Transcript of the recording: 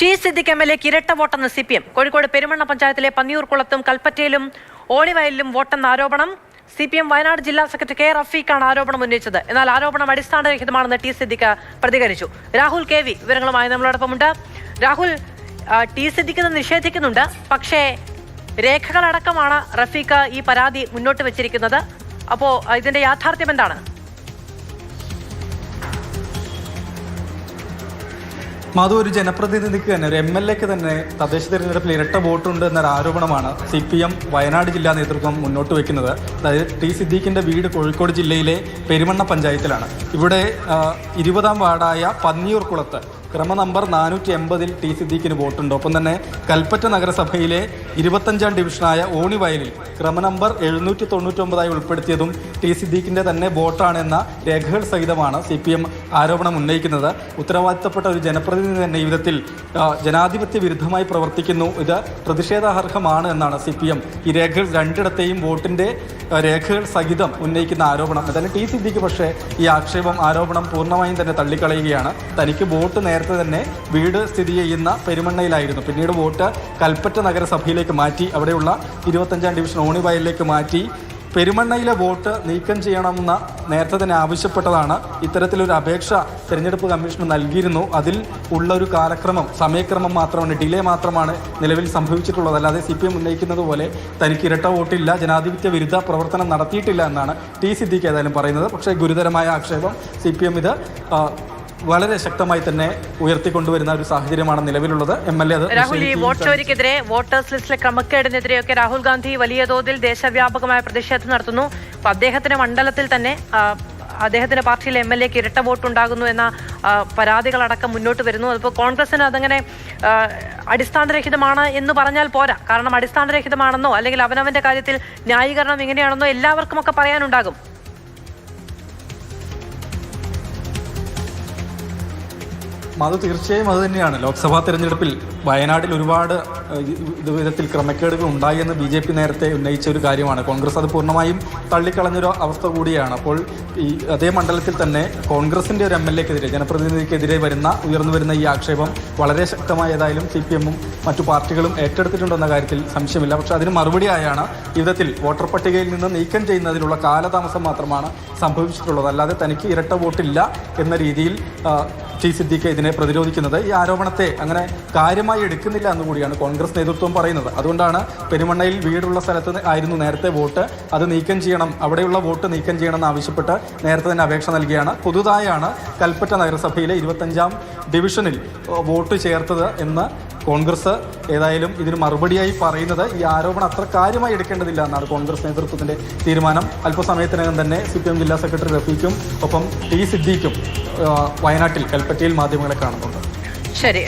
T Siddique M L എക്ക് ഇരട്ട വോട്ടെന്ന് C P M Kozhikode Perumanna പഞ്ചായത്തിലെ പന്നിയൂർക്കുളത്തും കൽപ്പറ്റയിലും ഓളിവയലിലും വോട്ടെന്ന ആരോപണം സി പി എം വയനാട് ജില്ലാ സെക്രട്ടറി കെ റഫീഖാണ് ആരോപണം ഉന്നയിച്ചത്. എന്നാൽ ആരോപണം അടിസ്ഥാനരഹിതമാണെന്ന് ടി സിദ്ദിഖ് പ്രതികരിച്ചു. രാഹുൽ കെ വി വിവരങ്ങളുമായി നമ്മളോടൊപ്പമുണ്ട്. രാഹുൽ ടി സിദ്ദിഖ് നിഷേധിക്കുന്നുണ്ട്. പക്ഷേ രേഖകളടക്കമാണ് റഫീഖ് ഈ പരാതി മുന്നോട്ട് വെച്ചിരിക്കുന്നത്. അപ്പോൾ ഇതിന്റെ യാഥാർത്ഥ്യം എന്താണ്? മധു ഒരു ജനപ്രതിനിധിക്ക് തന്നെ ഒരു എം എൽ എക്ക് തന്നെ തദ്ദേശ തെരഞ്ഞെടുപ്പിൽ ഇരട്ട വോട്ടുണ്ട് എന്നൊരു ആരോപണമാണ് സി പി എം വയനാട് ജില്ലാ നേതൃത്വം മുന്നോട്ട് വെക്കുന്നത്. അതായത് ടി സിദ്ദീഖിന്റെ വീട് കോഴിക്കോട് ജില്ലയിലെ പെരുമണ്ണ പഞ്ചായത്തിലാണ്. ഇവിടെ ഇരുപതാം വാർഡായ പന്നിയൂർക്കുളത്ത് ക്രമ നമ്പർ നാനൂറ്റി എൺപതിൽ ടി സിദ്ദീഖിന് വോട്ടുണ്ട്. ഒപ്പം തന്നെ കൽപ്പറ്റ നഗരസഭയിലെ ഇരുപത്തഞ്ചാം ഡിവിഷനായ ഓണിവയലിൽ ക്രമ നമ്പർ എഴുന്നൂറ്റി തൊണ്ണൂറ്റൊമ്പതായി ഉൾപ്പെടുത്തിയതും ടി സിദ്ദീഖിന്റെ തന്നെ വോട്ടാണെന്ന രേഖകൾ സഹിതമാണ് സി പി എം ആരോപണം ഉന്നയിക്കുന്നത്. ഉത്തരവാദിത്തപ്പെട്ട ഒരു ജനപ്രതിനിധി തന്നെ വിധത്തിൽ ജനാധിപത്യ വിരുദ്ധമായി പ്രവർത്തിക്കുന്നു. ഇത് പ്രതിഷേധാർഹമാണ് എന്നാണ് സി പി എം ഈ രേഖകൾ രണ്ടിടത്തെയും വോട്ടിന്റെ രേഖകൾ സഹിതം ഉന്നയിക്കുന്ന ആരോപണം. അതായത് ടി സിദ്ദീഖ് പക്ഷേ ഈ ആക്ഷേപം ആരോപണം പൂർണമായും തന്നെ തള്ളിക്കളയുകയാണ്. തനിക്ക് വോട്ട് നേരത്തെ തന്നെ വീട് സ്ഥിതി ചെയ്യുന്ന പെരുമണ്ണയിലായിരുന്നു. പിന്നീട് വോട്ട് കൽപ്പറ്റ നഗരസഭയിലേക്ക് മാറ്റി അവിടെയുള്ള ഇരുപത്തഞ്ചാം ഡിവിഷൻ ഓണിവയലിലേക്ക് മാറ്റി. പെരുമണ്ണയിലെ വോട്ട് നീക്കം ചെയ്യണമെന്ന നേരത്തെ തന്നെ ആവശ്യപ്പെട്ടതാണ്. ഇത്തരത്തിലൊരു അപേക്ഷ തിരഞ്ഞെടുപ്പ് കമ്മീഷന് നൽകിയിരുന്നു. അതിൽ ഉള്ള ഒരു കാലക്രമം സമയക്രമം മാത്രമാണ് ഡിലേ മാത്രമാണ് നിലവിൽ സംഭവിച്ചിട്ടുള്ളത്. അല്ലാതെ സി പി എം ഉന്നയിക്കുന്നത് പോലെ തനിക്ക് ഇരട്ട വോട്ടില്ല ജനാധിപത്യ വിരുദ്ധ പ്രവർത്തനം നടത്തിയിട്ടില്ല എന്നാണ് ടി സിദ്ദിഖ് ഏതായാലും പറയുന്നത്. പക്ഷേ ഗുരുതരമായ ആക്ഷേപം സി പി എം ഇത് വളരെ ശക്തമായി തന്നെ ഉയർത്തിക്കൊണ്ടുവരുന്ന ഒരു സാഹചര്യമാണ് നിലവിലുള്ളത്. എം എൽ എ രാഹുൽ ഈ വോട്ട് ചോരിക്കെതിരെ വോട്ടേഴ്സ് ലിസ്റ്റിലെ ക്രമക്കേടിനെതിരെയൊക്കെ രാഹുൽ ഗാന്ധി വലിയ തോതിൽ ദേശവ്യാപകമായ പ്രതിഷേധം നടത്തുന്നു. അപ്പൊ അദ്ദേഹത്തിന്റെ മണ്ഡലത്തിൽ തന്നെ അദ്ദേഹത്തിന്റെ പാർട്ടിയിലെ എം എൽ എക്ക് ഇരട്ട വോട്ട് ഉണ്ടാകുന്നു എന്ന പരാതികളടക്കം മുന്നോട്ട് വരുന്നു. അതിപ്പോൾ കോൺഗ്രസിന് അതങ്ങനെ അടിസ്ഥാനരഹിതമാണ് എന്ന് പറഞ്ഞാൽ പോരാ. കാരണം അടിസ്ഥാനരഹിതമാണെന്നോ അല്ലെങ്കിൽ അവനവന്റെ കാര്യത്തിൽ ന്യായീകരണം ഇങ്ങനെയാണെന്നോ എല്ലാവർക്കും ഒക്കെ പറയാനുണ്ടാകും. അത് തീർച്ചയായും അത് തന്നെയാണ്. ലോക്സഭാ തെരഞ്ഞെടുപ്പിൽ വയനാട്ടിൽ ഒരുപാട് വിധത്തിൽ ക്രമക്കേടുകൾ ഉണ്ടായി എന്ന് ബി ജെ പി നേരത്തെ ഉന്നയിച്ച ഒരു കാര്യമാണ്. കോൺഗ്രസ് അത് പൂർണമായും തള്ളിക്കളഞ്ഞൊരു അവസ്ഥ കൂടിയാണ്. അപ്പോൾ ഈ അതേ മണ്ഡലത്തിൽ തന്നെ കോൺഗ്രസിന്റെ ഒരു എം എൽ എക്കെതിരെ ജനപ്രതിനിധിക്കെതിരെ വരുന്ന ഉയർന്നു വരുന്ന ഈ ആക്ഷേപം വളരെ ശക്തമായതായാലും സി പി എമ്മും മറ്റു പാർട്ടികളും ഏറ്റെടുത്തിട്ടുണ്ടെന്ന കാര്യത്തിൽ സംശയമില്ല. പക്ഷേ അതിന് മറുപടിയായാണ് ഈ വിധത്തിൽ വോട്ടർ പട്ടികയിൽ നിന്ന് നീക്കം ചെയ്യുന്നതിലുള്ള കാലതാമസം മാത്രമാണ് സംഭവിച്ചിട്ടുള്ളത്. അല്ലാതെ തനിക്ക് ഇരട്ട വോട്ടില്ല എന്ന രീതിയിൽ ടി സിദ്ദിഖ് ഇതിനെ പ്രതിരോധിക്കുന്നത്. ഈ ആരോപണത്തെ അങ്ങനെ കാര്യമായി എടുക്കുന്നില്ല എന്ന് കൂടിയാണ് കോൺഗ്രസ് നേതൃത്വം പറയുന്നത്. അതുകൊണ്ടാണ് പെരുമണ്ണയിൽ വീടുള്ള സ്ഥലത്ത് ആയിരുന്നു നേരത്തെ വോട്ട്. അത് നീക്കം ചെയ്യണം അവിടെയുള്ള വോട്ട് നീക്കം ചെയ്യണം എന്നാവശ്യപ്പെട്ട് നേരത്തെ തന്നെ അപേക്ഷ നൽകിയാണ്. പുതുതായാണ് കൽപ്പറ്റ നഗരസഭയിലെ ഇരുപത്തഞ്ചാം ഡിവിഷനിൽ വോട്ട് ചേർത്തത് എന്ന് കോൺഗ്രസ് ഏതായാലും ഇതിന് മറുപടിയായി പറയുന്നത്. ഈ ആരോപണം അത്ര കാര്യമായി എടുക്കേണ്ടതില്ല എന്നാണ് കോൺഗ്രസ് നേതൃത്വത്തിന്റെ തീരുമാനം. അല്പസമയത്തിനകം തന്നെ സി പി എം ജില്ലാ സെക്രട്ടറി റഫീഖും ഒപ്പം ടി സിദ്ദീഖും വയനാട്ടിൽ കൽപ്പറ്റയിൽ മാധ്യമങ്ങളെ കാണുന്നുണ്ട്. ശരി.